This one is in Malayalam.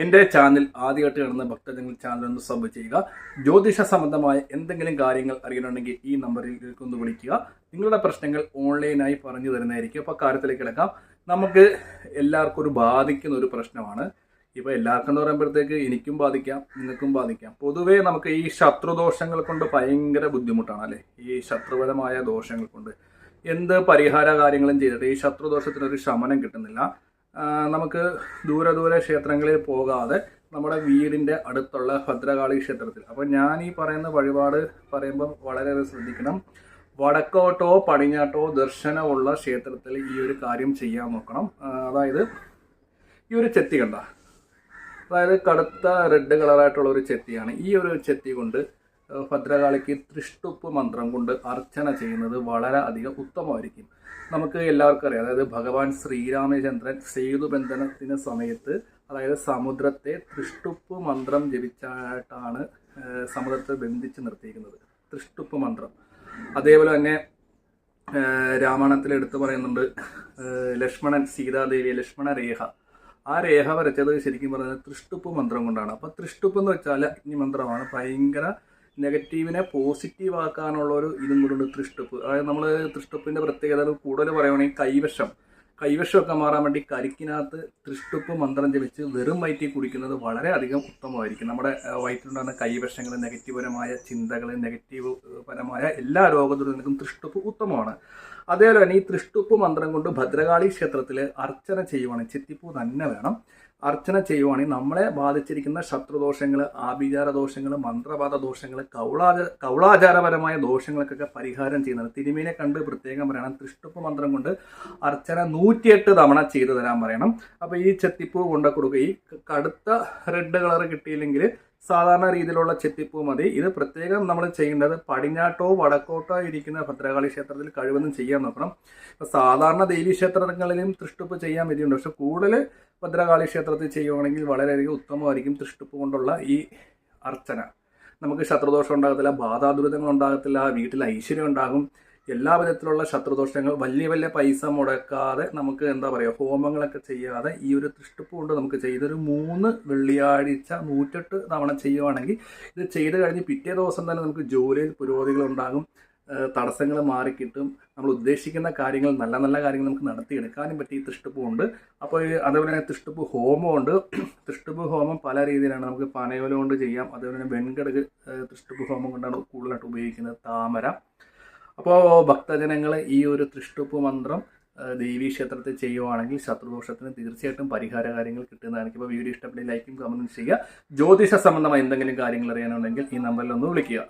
എന്റെ ചാനൽ ആദ്യമായിട്ട് കാണുന്ന ഭക്തജനങ്ങൾ ചാനൽ ഒന്ന് സബ് ചെയ്യുക. ജ്യോതിഷ സംബന്ധമായ എന്തെങ്കിലും കാര്യങ്ങൾ അറിയണമെങ്കിൽ ഈ നമ്പറിൽ ഒന്ന് വിളിക്കുക. നിങ്ങളുടെ പ്രശ്നങ്ങൾ ഓൺലൈനായി പറഞ്ഞു തരുന്നതായിരിക്കും. അപ്പോൾ കാര്യത്തിലേക്ക് കിടക്കാം. നമുക്ക് എല്ലാവർക്കും ഒരു ബാധിക്കുന്ന ഒരു പ്രശ്നമാണ്. ഇപ്പോൾ എല്ലാവർക്കും എന്ന് പറയുമ്പോഴത്തേക്ക് എനിക്കും ബാധിക്കാം നിങ്ങൾക്കും ബാധിക്കാം. പൊതുവേ നമുക്ക് ഈ ശത്രുദോഷങ്ങൾ കൊണ്ട് ഭയങ്കര ബുദ്ധിമുട്ടാണ് അല്ലേ? ഈ ശത്രുപരമായ ദോഷങ്ങൾ കൊണ്ട്. എന്ത് പരിഹാര കാര്യങ്ങളും ചെയ്തിട്ട് ഈ ശത്രുദോഷത്തിനൊരു ശമനം കിട്ടുന്നില്ല. നമുക്ക് ദൂരെ ദൂരെ ക്ഷേത്രങ്ങളിൽ പോകാതെ നമ്മുടെ വീടിന്റെ അടുത്തുള്ള ഭദ്രകാളി ക്ഷേത്രത്തിൽ. അപ്പോൾ ഞാൻ ഈ പറയുന്ന വഴിപാട് പറയുമ്പോൾ വളരെ ശ്രദ്ധിക്കണം. വടക്കോട്ടോ പടിഞ്ഞാട്ടോ ദർശനമുള്ള ക്ഷേത്രത്തിൽ ഈ ഒരു കാര്യം ചെയ്യാൻ നോക്കണം. അതായത് ഈ ഒരു ചെത്തി കണ്ട അതായത് കടുത്ത റെഡ് കളറായിട്ടുള്ള ഒരു ചെത്തിയാണ്. ഈ ഒരു ചെത്തി കൊണ്ട് ഭദ്രകാളിക്ക് തൃഷ്ടുപ്പ് മന്ത്രം കൊണ്ട് അർച്ചന ചെയ്യുന്നത് വളരെ അധികം ഉത്തമമായിരിക്കും. നമുക്ക് എല്ലാവർക്കും അറിയാം. അതായത് ഭഗവാൻ ശ്രീരാമചന്ദ്രൻ സേതുബന്ധനത്തിന് സമയത്ത് അതായത് സമുദ്രത്തെ തൃഷ്ടുപ്പ് മന്ത്രം ജപിച്ചായിട്ടാണ് സമുദ്രത്തെ ബന്ധിച്ച് നിർത്തിയിരിക്കുന്നത്. തൃഷ്ടുപ്പ് മന്ത്രം. അതേപോലെ തന്നെ രാമായണത്തിൽ എടുത്തു പറയുന്നുണ്ട് ലക്ഷ്മണൻ സീതാദേവി ലക്ഷ്മണ രേഖ. ആ രേഖ വരച്ചത് ശരിക്കും പറയുന്നത് തൃഷ്ടുപ്പ് മന്ത്രം കൊണ്ടാണ്. അപ്പൊ തൃഷ്ടുപ്പ് എന്ന് വെച്ചാൽ അഗ്നി മന്ത്രമാണ് ഭയങ്കര നെഗറ്റീവിനെ പോസിറ്റീവ് ആക്കാനുള്ള ഒരു ഇതും കൂടെ തൃഷ്ടപ്പ് അതായത് നമ്മൾ തൃഷ്ടപ്പിന്റെ പ്രത്യേകത കൂടുതൽ പറയുകയാണെങ്കിൽ കൈവശം. കൈവശമൊക്കെ മാറാൻ വേണ്ടി കരിക്കിനകത്ത് തൃഷ്ടുപ്പ് മന്ത്രം ജപിച്ച് വെറും വയറ്റിൽ കുടിക്കുന്നത് വളരെ അധികം ഉത്തമമായിരിക്കും. നമ്മുടെ വയറ്റിലുണ്ടാകുന്ന കൈവശങ്ങൾ നെഗറ്റീവപരമായ ചിന്തകൾ നെഗറ്റീവ് പരമായ എല്ലാ രോഗദുരിതങ്ങൾക്കും തൃഷ്ടുപ്പ് ഉത്തമമാണ്. അതേപോലെ തന്നെ ഈ തൃഷ്ടുപ്പ് മന്ത്രം കൊണ്ട് ഭദ്രകാളി ക്ഷേത്രത്തിൽ അർച്ചന ചെയ്യുവാണെങ്കിൽ ചെത്തിപ്പൂ തന്നെ വേണം. അർച്ചന ചെയ്യുവാണെങ്കിൽ നമ്മളെ ബാധിച്ചിരിക്കുന്ന ശത്രുദോഷങ്ങൾ ആഭിചാര ദോഷങ്ങൾ മന്ത്രവാദ ദോഷങ്ങൾ കൗളാച കൗളാചാരപരമായ ദോഷങ്ങൾക്കൊക്കെ പരിഹാരം ചെയ്യുന്നത്. തിരുമീനെ കണ്ട് പ്രത്യേകം പറയണം. തൃഷ്ടുപ്പ് മന്ത്രം കൊണ്ട് അർച്ചന നൂറ്റിയെട്ട് തവണ ചെയ്തു തരാൻ പറയണം. അപ്പോൾ ഈ ചെത്തിപ്പൂ കൊണ്ട കൊടുക്കുക. ഈ കടുത്ത റെഡ് കളർ കിട്ടിയില്ലെങ്കിൽ സാധാരണ രീതിയിലുള്ള ചെത്തിപ്പൂ മതി. ഇത് പ്രത്യേകം നമ്മൾ ചെയ്യേണ്ടത് പടിഞ്ഞാട്ടോ വടക്കോട്ടോ ഇരിക്കുന്ന ഭദ്രകാളി ക്ഷേത്രത്തിൽ കഴിവെന്നും ചെയ്യാൻ നോക്കണം. സാധാരണ ദേവീ ക്ഷേത്രങ്ങളിലും തൃഷ്ടുപ്പ് ചെയ്യാൻ വിധിയുണ്ട്. പക്ഷെ കൂടുതൽ ഭദ്രകാളി ക്ഷേത്രത്തിൽ ചെയ്യുവാണെങ്കിൽ വളരെയധികം ഉത്തമമായിരിക്കും തൃഷ്ടുപ്പ് കൊണ്ടുള്ള ഈ അർച്ചന. നമുക്ക് ശത്രുദോഷം ഉണ്ടാകത്തില്ല ബാധാദുരിതങ്ങൾ ഉണ്ടാകത്തില്ല വീട്ടിൽ ഐശ്വര്യം ഉണ്ടാകും. എല്ലാ വിധത്തിലുള്ള ശത്രുദോഷങ്ങൾ വലിയ വലിയ പൈസ മുടക്കാതെ നമുക്ക് എന്താ പറയുക ഹോമങ്ങളൊക്കെ ചെയ്യാതെ ഈ ഒരു തൃഷ്ടിപ്പ് കൊണ്ട് നമുക്ക് ചെയ്തൊരു മൂന്ന് വെള്ളിയാഴ്ച നൂറ്റെട്ട് തവണ ചെയ്യുവാണെങ്കിൽ ഇത് ചെയ്ത് കഴിഞ്ഞ് പിറ്റേ ദിവസം തന്നെ നമുക്ക് ജോലിയിൽ പുരോഗതികൾ ഉണ്ടാകും തടസ്സങ്ങൾ മാറിക്കിട്ടും നമ്മൾ ഉദ്ദേശിക്കുന്ന കാര്യങ്ങൾ നല്ല നല്ല കാര്യങ്ങൾ നമുക്ക് നടത്തിയെടുക്കാനും പറ്റി ഈ തൃഷ്ടിപ്പുണ്ട് അപ്പോൾ അതേപോലെ തന്നെ തൃഷ്ടിപ്പ് ഹോമമുണ്ട് തൃഷ്ടിപ്പ് ഹോമം പല രീതിയിലാണ് നമുക്ക് പനയോല കൊണ്ട് ചെയ്യാം. അതേപോലെ തന്നെ വെൺകടക് തൃഷ്ടിപ്പ് ഹോമം കൊണ്ടാണ് കൂടുതലായിട്ട് ഉപയോഗിക്കുന്നത്. താമര. അപ്പോൾ ഭക്തജനങ്ങൾ ഈ ഒരു തൃഷ്ടുപ്പ് മന്ത്രം ആ, ദേവീ ക്ഷേത്രത്തിൽ ചെയ്യുവാണെങ്കിൽ ശത്രുദോഷത്തിന് തീർച്ചയായിട്ടും പരിഹാര കാര്യങ്ങൾ കിട്ടുന്നതാണ് ഇപ്പോൾ വീഡിയോ ഇഷ്ടപ്പെട്ടെങ്കിൽ ലൈക്കും കമന്റും ചെയ്യുക. ജ്യോതിഷ സംബന്ധമായ എന്തെങ്കിലും കാര്യങ്ങൾ അറിയാനുണ്ടെങ്കിൽ ഈ നമ്പറിൽ ഒന്ന് വിളിക്കുക.